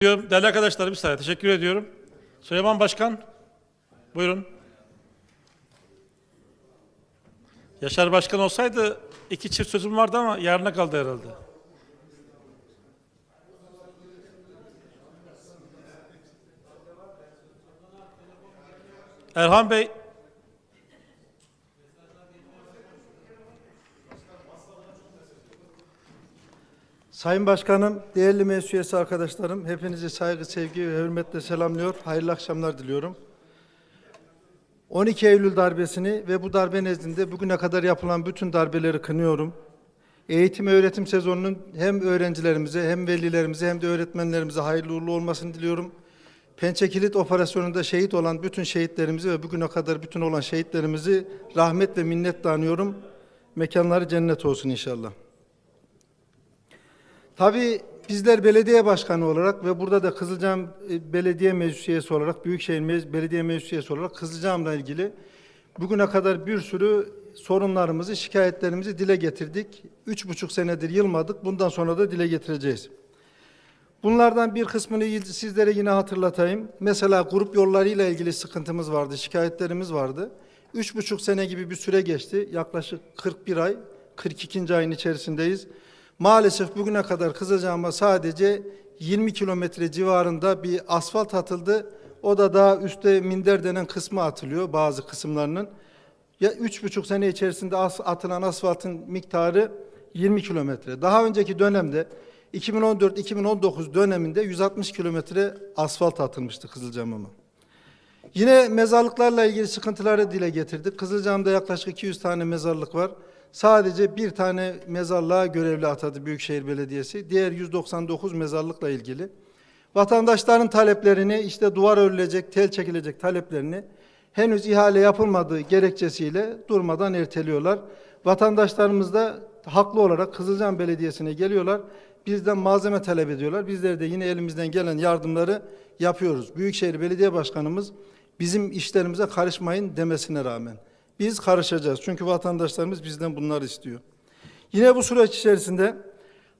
Diyorum, Değerli arkadaşlar bir saniye teşekkür ediyorum. Süleyman Başkan, buyurun. Yaşar Başkan olsaydı iki çift sözüm vardı ama yarına kaldı herhalde. Erhan Bey, Sayın Başkanım, değerli meclis üyesi arkadaşlarım, hepinizi saygı, sevgi ve hürmetle selamlıyor. Hayırlı akşamlar diliyorum. 12 Eylül darbesini ve bu darbe nezdinde bugüne kadar yapılan bütün darbeleri kınıyorum. Eğitim öğretim sezonunun hem öğrencilerimize hem velilerimize hem de öğretmenlerimize hayırlı uğurlu olmasını diliyorum. Pençe Kilit operasyonunda şehit olan bütün şehitlerimizi ve bugüne kadar bütün olan şehitlerimizi rahmet ve minnetle anıyorum. Mekanları cennet olsun inşallah. Tabii bizler belediye başkanı olarak ve burada da Kızılcahamam e, Belediye Meclis Üyesi olarak, Büyükşehir Meclis, Belediye Meclis Üyesi olarak Kızılcahamam'la ilgili bugüne kadar bir sürü sorunlarımızı, şikayetlerimizi dile getirdik. Üç buçuk senedir yılmadık. Bundan sonra da dile getireceğiz. Bunlardan bir kısmını sizlere yine hatırlatayım. Mesela grup yollarıyla ilgili sıkıntımız vardı, şikayetlerimiz vardı. Üç buçuk sene gibi bir süre geçti. Yaklaşık 41 ay, 42. ayın içerisindeyiz. Maalesef bugüne kadar Kızılcahamam'a sadece 20 kilometre civarında bir asfalt atıldı. O da daha üstte minder denen kısmı atılıyor bazı kısımlarının. Ya üç buçuk sene içerisinde as- atılan asfaltın miktarı 20 kilometre. Daha önceki dönemde 2014-2019 döneminde 160 kilometre asfalt atılmıştı Kızılcahamam'a. Yine mezarlıklarla ilgili sıkıntıları dile getirdik. Kızılcahamam'da yaklaşık 200 tane mezarlık var. Sadece bir tane mezarlığa görevli atadı Büyükşehir Belediyesi. Diğer 199 mezarlıkla ilgili. Vatandaşların taleplerini işte duvar örülecek, tel çekilecek taleplerini henüz ihale yapılmadığı gerekçesiyle durmadan erteliyorlar. Vatandaşlarımız da haklı olarak Kızılcahamam Belediyesi'ne geliyorlar. Bizden malzeme talep ediyorlar. Bizler de yine elimizden gelen yardımları yapıyoruz. Büyükşehir Belediye Başkanımız bizim işlerimize karışmayın demesine rağmen. Biz karışacağız. Çünkü vatandaşlarımız bizden bunları istiyor. Yine bu süreç içerisinde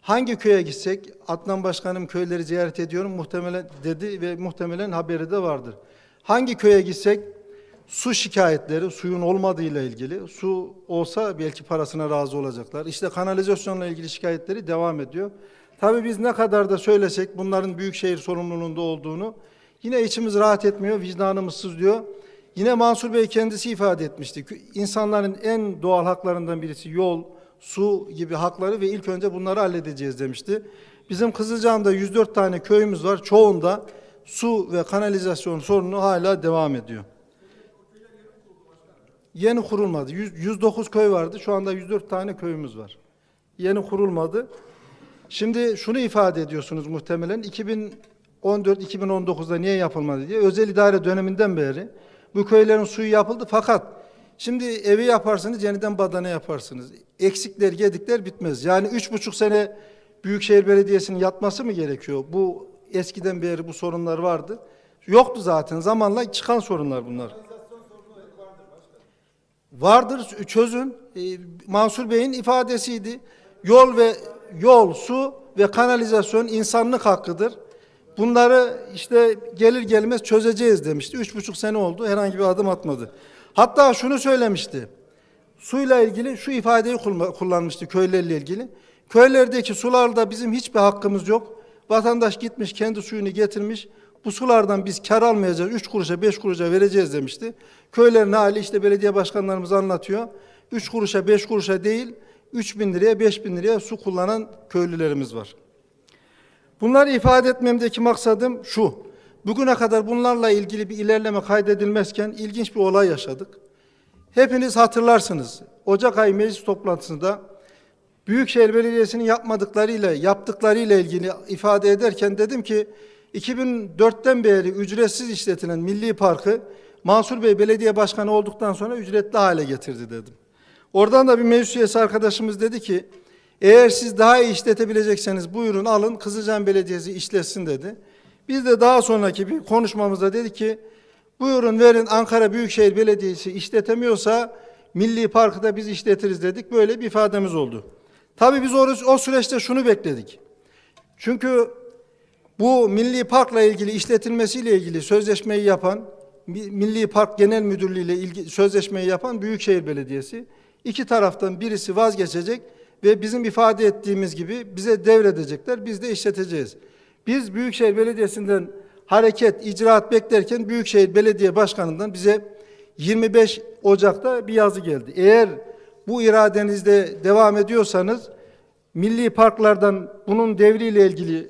hangi köye gitsek, Adnan Başkanım köyleri ziyaret ediyorum muhtemelen dedi ve muhtemelen haberi de vardır. Hangi köye gitsek su şikayetleri, suyun olmadığıyla ilgili, su olsa belki parasına razı olacaklar. İşte kanalizasyonla ilgili şikayetleri devam ediyor. Tabii biz ne kadar da söylesek bunların büyükşehir sorumluluğunda olduğunu yine içimiz rahat etmiyor, vicdanımız sızlıyor. Yine Mansur Bey kendisi ifade etmişti. İnsanların en doğal haklarından birisi yol, su gibi hakları ve ilk önce bunları halledeceğiz demişti. Bizim Kızılcahamam'da 104 tane köyümüz var. Çoğunda su ve kanalizasyon sorunu hala devam ediyor. Yeni kurulmadı. 100 109 köy vardı. Şu anda 104 tane köyümüz var. Yeni kurulmadı. Şimdi şunu ifade ediyorsunuz muhtemelen 2014-2019'da niye yapılmadı diye. Özel idare döneminden beri bu köylerin suyu yapıldı fakat şimdi evi yaparsınız yeniden badana yaparsınız. Eksikler gedikler bitmez. Yani üç buçuk sene Büyükşehir Belediyesi'nin yatması mı gerekiyor? Bu eskiden beri bu sorunlar vardı. Yoktu zaten zamanla çıkan sorunlar bunlar. Vardır çözün. Ee, Mansur Bey'in ifadesiydi. Yol ve yol, su ve kanalizasyon insanlık hakkıdır. Bunları işte gelir gelmez çözeceğiz demişti. Üç buçuk sene oldu. Herhangi bir adım atmadı. Hatta şunu söylemişti. Suyla ilgili şu ifadeyi kullanmıştı köylerle ilgili. Köylerdeki sularda bizim hiçbir hakkımız yok. Vatandaş gitmiş kendi suyunu getirmiş. Bu sulardan biz kar almayacağız. Üç kuruşa beş kuruşa vereceğiz demişti. Köylerin hali işte belediye başkanlarımız anlatıyor. Üç kuruşa beş kuruşa değil üç bin liraya beş bin liraya su kullanan köylülerimiz var. Bunları ifade etmemdeki maksadım şu. Bugüne kadar bunlarla ilgili bir ilerleme kaydedilmezken ilginç bir olay yaşadık. Hepiniz hatırlarsınız. Ocak ayı meclis toplantısında Büyükşehir Belediyesi'nin yapmadıklarıyla, yaptıklarıyla ilgili ifade ederken dedim ki 2004'ten beri ücretsiz işletilen Milli Parkı Mansur Bey belediye başkanı olduktan sonra ücretli hale getirdi dedim. Oradan da bir meclis üyesi arkadaşımız dedi ki eğer siz daha iyi işletebilecekseniz buyurun alın Kızılcahamam Belediyesi işletsin dedi. Biz de daha sonraki bir konuşmamızda dedik ki buyurun verin Ankara Büyükşehir Belediyesi işletemiyorsa Milli Parkı da biz işletiriz dedik. Böyle bir ifademiz oldu. Tabii biz o, o süreçte şunu bekledik. Çünkü Bu milli parkla ilgili işletilmesiyle ilgili sözleşmeyi yapan Mi- Milli Park Genel Müdürlüğü ile ilgili sözleşmeyi yapan Büyükşehir Belediyesi iki taraftan birisi vazgeçecek ve bizim ifade ettiğimiz gibi bize devredecekler. Biz de işleteceğiz. Biz Büyükşehir Belediyesi'nden hareket, icraat beklerken Büyükşehir Belediye Başkanı'ndan bize 25 Ocak'ta bir yazı geldi. Eğer bu iradenizde devam ediyorsanız milli parklardan bunun devriyle ilgili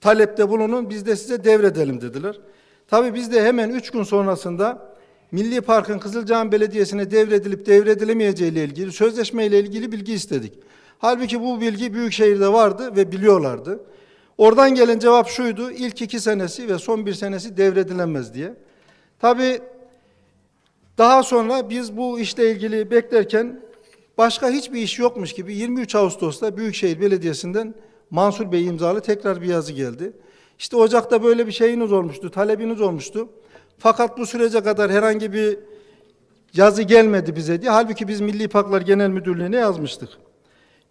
talepte bulunun biz de size devredelim dediler. Tabii biz de hemen üç gün sonrasında Milli Park'ın Kızılcahamam Belediyesi'ne devredilip devredilemeyeceği ile ilgili sözleşme ile ilgili bilgi istedik. Halbuki bu bilgi Büyükşehir'de vardı ve biliyorlardı. Oradan gelen cevap şuydu, ilk iki senesi ve son bir senesi devredilemez diye. Tabii daha sonra biz bu işle ilgili beklerken başka hiçbir iş yokmuş gibi 23 Ağustos'ta Büyükşehir Belediyesi'nden Mansur Bey imzalı tekrar bir yazı geldi. İşte Ocak'ta böyle bir şeyiniz olmuştu, talebiniz olmuştu. Fakat bu sürece kadar herhangi bir yazı gelmedi bize diye. Halbuki biz Milli Parklar Genel Müdürlüğü'ne yazmıştık.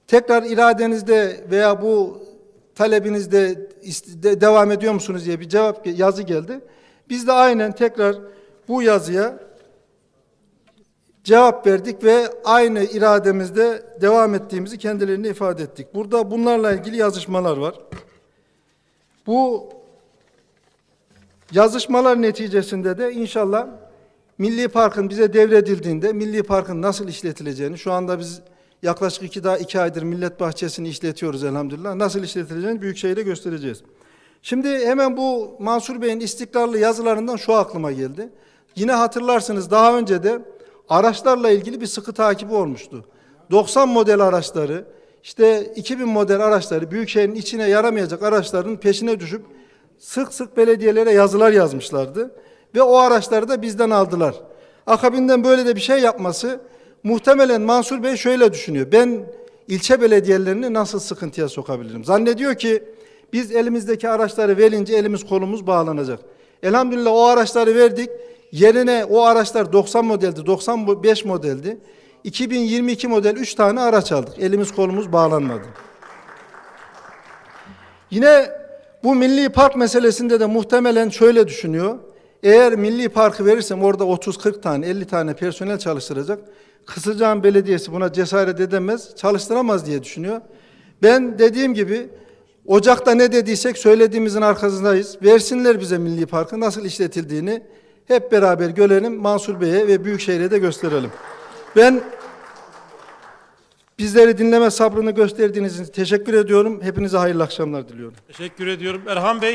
Tekrar iradenizde veya bu talebinizde devam ediyor musunuz diye bir cevap yazı geldi. Biz de aynen tekrar bu yazıya cevap verdik ve aynı irademizde devam ettiğimizi kendilerine ifade ettik. Burada bunlarla ilgili yazışmalar var. Bu yazışmalar neticesinde de inşallah Milli Park'ın bize devredildiğinde Milli Park'ın nasıl işletileceğini şu anda biz yaklaşık iki, daha iki aydır Millet Bahçesi'ni işletiyoruz elhamdülillah. Nasıl işletileceğini Büyükşehir'e göstereceğiz. Şimdi hemen bu Mansur Bey'in istikrarlı yazılarından şu aklıma geldi. Yine hatırlarsınız daha önce de araçlarla ilgili bir sıkı takibi olmuştu. 90 model araçları, işte 2000 model araçları, Büyükşehir'in içine yaramayacak araçların peşine düşüp sık sık belediyelere yazılar yazmışlardı. Ve o araçları da bizden aldılar. Akabinden böyle de bir şey yapması muhtemelen Mansur Bey şöyle düşünüyor. Ben ilçe belediyelerini nasıl sıkıntıya sokabilirim? Zannediyor ki biz elimizdeki araçları verince elimiz kolumuz bağlanacak. Elhamdülillah o araçları verdik. Yerine o araçlar 90 modeldi, 95 modeldi. 2022 model 3 tane araç aldık. Elimiz kolumuz bağlanmadı. Yine bu milli park meselesinde de muhtemelen şöyle düşünüyor. Eğer milli parkı verirsem orada 30-40 tane 50 tane personel çalıştıracak. Kısılcahamam Belediyesi buna cesaret edemez, çalıştıramaz diye düşünüyor. Ben dediğim gibi Ocak'ta ne dediysek söylediğimizin arkasındayız. Versinler bize milli parkı nasıl işletildiğini hep beraber görelim. Mansur Bey'e ve Büyükşehir'e de gösterelim. Ben bizleri dinleme sabrını gösterdiğiniz için teşekkür ediyorum. Hepinize hayırlı akşamlar diliyorum. Teşekkür ediyorum. Erhan Bey.